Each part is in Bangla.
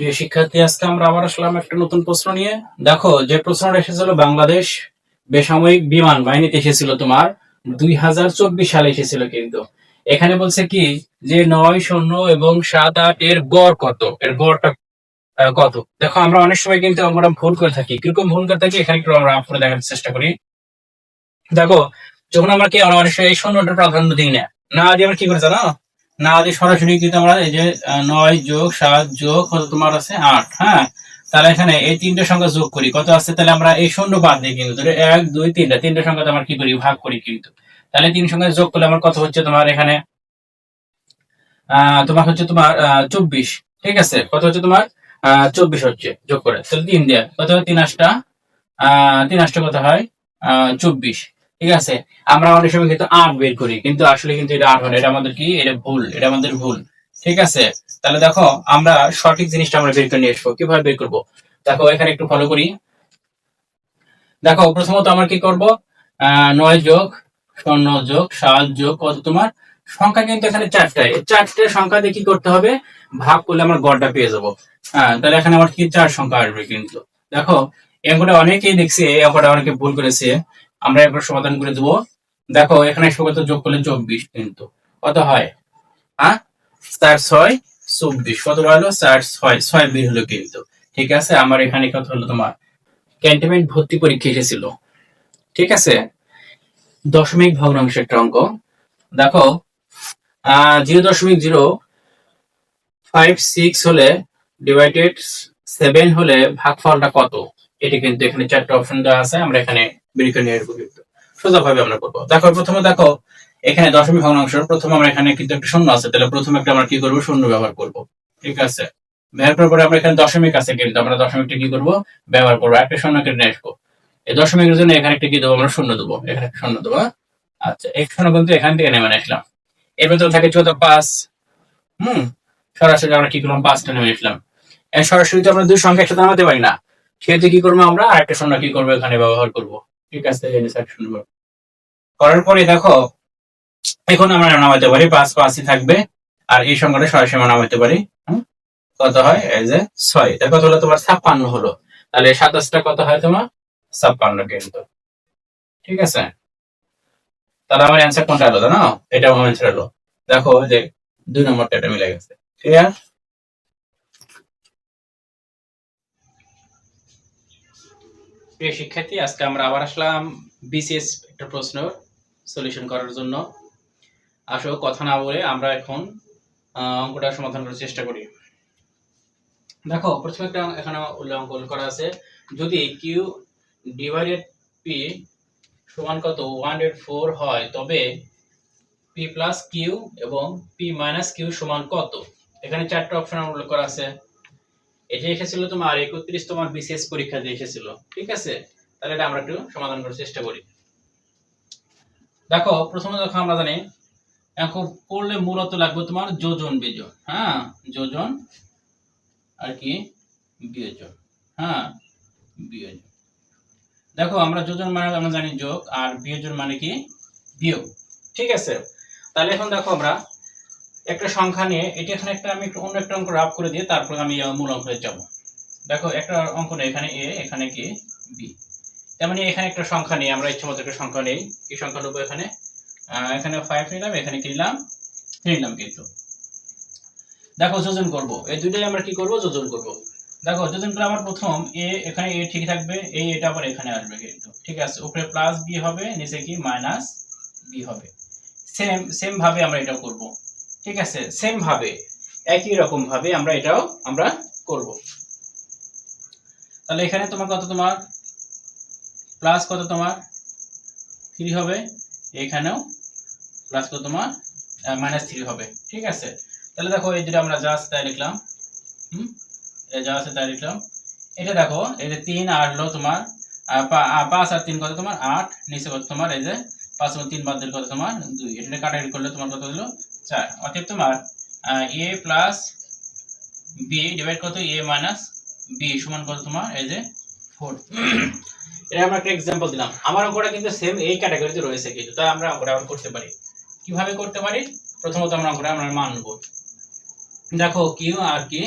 প্রিয় শিক্ষার্থী, আজকে আমরা আবার আসলাম একটা নতুন প্রশ্ন নিয়ে। দেখো, যে প্রশ্নটা এসেছিল বাংলাদেশ বেসামরিক বিমান বাহিনীতে এসেছিল তোমার দুই হাজার চব্বিশ সালে এসেছিল কিন্তু। এখানে বলছে কি, যে নয় শূন্য এবং সাত আট এর গড় কত? এর গড়টা কত? দেখো, আমরা অনেক সময় কিন্তু আমরা ভুল করে থাকি। কীরকম ভুল করে থাকি, এখানে একটু আমরা করে দেখার চেষ্টা করি। দেখো, যখন আমরা কি আমরা অনেক সময় এই শূন্যটা প্রাধান্য দিই না না দিয়ে আমরা কি করে জানো? না দিয়ে সরাসরি কিন্তু আমরা এই যে নয় যোগ সাত যোগ কত তোমার আছে আট হ্যাঁ? তাহলে এখানে এই তিনটে সংখ্যা যোগ করি। কত আছে? তাহলে আমরা এই শূন্য বাদ দিই কিন্তু। তাহলে এক, দুই, তিনটা। তিনটে সংখ্যা আমরা কি করি? ভাগ করি কিন্তু। তাহলে তিন সংখ্যা যোগ করলে আমার কত হচ্ছে তোমার এখানে? তোমার হচ্ছে তোমার চব্বিশ। ঠিক আছে? কত হচ্ছে তোমার? চব্বিশ হচ্ছে যোগ করে। তাহলে তিন দেয়া। কত তিন আটটা। তিন আটটা কত হয়? চব্বিশ। ঠিক আছে? আমরা অনেক সময় কিন্তু আট বের করি, কিন্তু আসলে কিন্তু এটা আট হয় এটা আমাদের কি? এটা ভুল, এটা আমাদের ভুল। ঠিক আছে? তাহলে দেখো, আমরা সঠিক জিনিসটা আমরা বের করে নিয়ে আসব। কীভাবে বের করব? দেখো, এখানে একটু ফলো করি। দেখো, প্রথমত আমরা কি করব? নয় যোগ, শূন্য যোগ, সাত যোগ, কত তোমার? সংখ্যা কিন্তু এখানে চারটায় এই চারটে সংখ্যা দিয়ে কি করতে হবে? ভাগ করলে আমরা গড়টা পেয়ে যাব। হ্যাঁ তাহলে এখানে আমার কি? চার সংখ্যা আসবে কিন্তু। দেখো অঙ্কটা অনেকেই দেখছি অঙ্কটা অনেকে ভুল করেছে। আমরা একবার সমাধান করে দেবো। দেখো, এখানে কত যোগ করলে চব্বিশ কিন্তু। কত হয়? হ্যাঁ চার ছয়, চব্বিশ। কত হলো? চার ছয়। ছয় বের হলো কিন্তু। ঠিক আছে? আমার এখানে কত হলো তোমার? ক্যান্টনমেন্ট ভর্তি পরীক্ষা এসেছিল। ঠিক আছে? দশমিক ভগ্নাংশের একটা অঙ্ক। দেখো জিরো দশমিক জিরো ফাইভ সিক্স হলে ডিভাইডেড সেভেন হলে ভাগফলটা কত? এটা কিন্তু এখানে চারটা অপশন দেওয়া আছে। আমরা এখানে বের নিয়ে কিন্তু সোজাভাবে আমরা করব। দেখো, প্রথমে দেখো, এখানে দশমিক ভগ্নাংশ। প্রথমে আমরা এখানে কিন্তু একটা শূন্য আছে, তাহলে প্রথমে একটা আমরা কি করব? শূন্য ব্যবহার করব। ঠিক আছে? ব্যবহার করার পরে আমরা এখানে দশমিক আছে কিন্তু, আমরা দশমিকটা কি করব? ব্যবহার করব। একটা শূন্য কেটে নিয়ে আসব এই দশমিকের জন্য এখানে একটা কি দেবো? আমরা শূন্য দেবো। এখানে একটা শূন্য দেবো? আচ্ছা এই শূন্য কিন্তু এখান থেকে নেমে আসলাম। এর ভেতরে থাকে চোদ্দ পাঁচ। হুম, সরাসরি আমরা কি করলাম? পাঁচটা নেমে আসলাম। সরাসরি তো আমরা দুই সংখ্যা একসাথে নামাতে পারি না। সেহেতু কি করব আমরা? আরেকটা শূন্য কি করব? এখানে ব্যবহার করব। ঠিক আছে শূন্য করার পরে দেখো, এখন আমরা নামাতে পারি পাঁচ পাঁচই থাকবে, আর এই সংখ্যাটা সরাসরি আমরা নামাতে পারি? কত হয়? এই যে ছয়। এটা কত হলো তোমার ছাপ্পান্ন হলো। তাহলে সাতাশটা কত হয় তোমার? ছাপ্পান্ন কিন্তু। ঠিক আছে? তাহলে আমার অ্যান্সার কোনটা হলো না এটা আমার অ্যান্সার হলো দেখো যে দুই নম্বরটা এটা মিলে গেছে। ক্লিয়ার প্রিয় শিক্ষার্থী, আজকে আমরা আবার আসলাম বিসিএস একটা প্রশ্ন সলিউশন করার জন্য। আসো, কথা না বলে আমরা এখন অঙ্কটা সমাধান করার চেষ্টা করি। দেখো, প্রথমে একটা এখানে উল্লেখ করা আছে। যদি কিউ ডিভাইডেড পি সমান কত? ওয়ান ফোর হয়, তবে পি প্লাস কিউ এবং পি মাইনাস কিউ সমান কত? এখানে চারটা অপশন উল্লেখ করা আছে। এটা এসেছিল তোমার একত্রিশ তোমার বিসিএস পরীক্ষা দিয়ে এসেছিল। ঠিক আছে? তাহলে এটা আমরা একটু সমাধান করার চেষ্টা করি। দেখো, প্রথমে দেখো আমরা জানি এখন করলে মূলত লাগবে তোমার যোজন বিয়োজন। হ্যাঁ? যোজন আর কি? বিয়োজন। হ্যাঁ? বিয়োজন। দেখো, আমরা যোজন মানে আমরা জানি যোগ আর বিয়োজন মানে কি? বিয়োগ। ঠিক আছে? তাহলে এখন দেখো আমরা একটা সংখ্যা নিয়ে এটা এখানে একটা আমি অন্য একটা অঙ্ক রাফ করে দিয়ে তারপর আমি মূল অঙ্কে যাব। দেখো, একটা অঙ্ক নেই, এখানে এ, এখানে কি, বি। তেমনি এখানে একটা সংখ্যা নিয়ে আমরা ইচ্ছে মতো একটা সংখ্যা নেই। কি সংখ্যা নেব এখানে? এখানে ফাইভ নিলাম, এখানে কি নিলাম? থ্রি নিলাম কিন্তু। দেখো, যোজন করব। এই দুইটাই আমরা কি করব? যোজন করব। দেখো, যোজন করে আমার প্রথম এ, এখানে এ ঠিক থাকবে, এই এটা আবার এখানে আসবে কিন্তু। ঠিক আছে, উপরে প্লাস বি হবে, নিচে কি মাইনাস বি হবে। সেম সেম ভাবে আমরা এটা করব। ঠিক আছে সেম ভাবে, একই রকম ভাবে আমরা এটাও আমরা করব। তাহলে এখানে তোমার কত তোমার? প্লাস কত তোমার? থ্রি হবে, এখানেও প্লাস কত তোমার? মাইনাস থ্রি হবে, ঠিক আছে? তাহলে দেখো এই যেটা আমরা যা আছে তাই লিখলাম, হুম? যা আছে তাই লিখলাম। এটা দেখো, এই যে তিন আর হলো তোমার পাঁচ আর তিন কত তোমার? আট, নিচে কত তোমার? এই যে পাঁচ তিন বাদ দিলে কত তোমার? দুই। এটা কাটাকাটি করলে তোমার কত হলো? চার। অতএব তোমার এ প্লাস বি ডিভাইড কত এ মাইনাস বি সমান কত তোমার এই যে ফোর এটা আমরা একটা এক্সাম্পল দিলাম। আমার অঙ্কটা কিন্তু সেম এই ক্যাটাগরিতে রয়েছে কিন্তু, তাই আমরা অঙ্কটা আবার করতে পারি। কীভাবে করতে পারি? প্রথমত আমরা অঙ্কটা, আমরা মান নেব। দেখো কিউ আর কি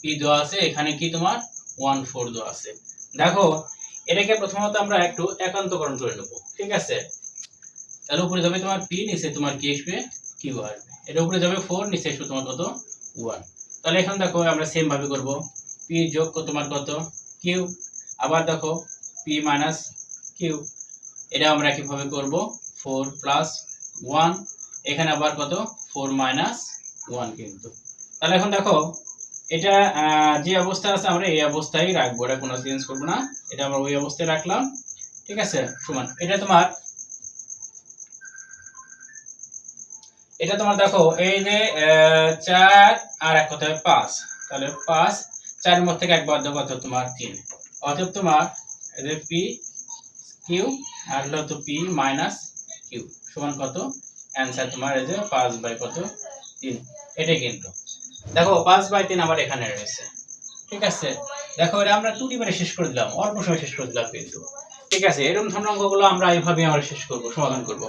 পি দেওয়া আছে, এখানে কি তোমার? ওয়ান ফোর দেওয়া আছে। দেখো, এটাকে প্রথমত আমরা একটু একান্তকরণ করে নেব, ঠিক আছে? তাহলে উপরে যাবে তোমার পি নিচে তোমার কি আসবে। কিউ আসবে এটা উপরে যাবে ফোর নিচে তোমার কত? ওয়ান তাহলে এখন দেখো আমরা সেম ভাবে করব। পি যোগ তোমার কত? কিউ আবার দেখো পি মাইনাস কিউ এটা আমরা কীভাবে করব? ফোর প্লাস ওয়ান এখানে আবার কত? ফোর মাইনাস ওয়ান কিন্তু। তাহলে এখন দেখো, এটা যে অবস্থা আছে আমরা এই অবস্থায় রাখব। এটা কোনো চেঞ্জ করব না। এটা আমরা ওই অবস্থায় রাখলাম। ঠিক আছে, সমান। এটা তোমার এটা তোমার দেখো, এই যে চার আর এক কথায় পাঁচ। তাহলে পাঁচ, চারের মধ্যে থেকে এক বাদ কত? তোমার তিন। অতএব তোমার যে পি কিউ আর হলো তো পি মাইনাস কিউ। সমান কত? অ্যান্সার তোমার এই যে পাঁচ বাই কত? তিন। এটাই কিন্তু। দেখো, পাঁচ বাই তিন আমার এখানে রয়েছে। ঠিক আছে? দেখো, এটা আমরা টু ডিবারে শেষ করে দিলাম। অল্প সময় শেষ করে দিলাম কিন্তু। ঠিক আছে? এরকম ধরনের অঙ্কগুলো আমরা এইভাবে আমরা শেষ করব, সমাধান করব।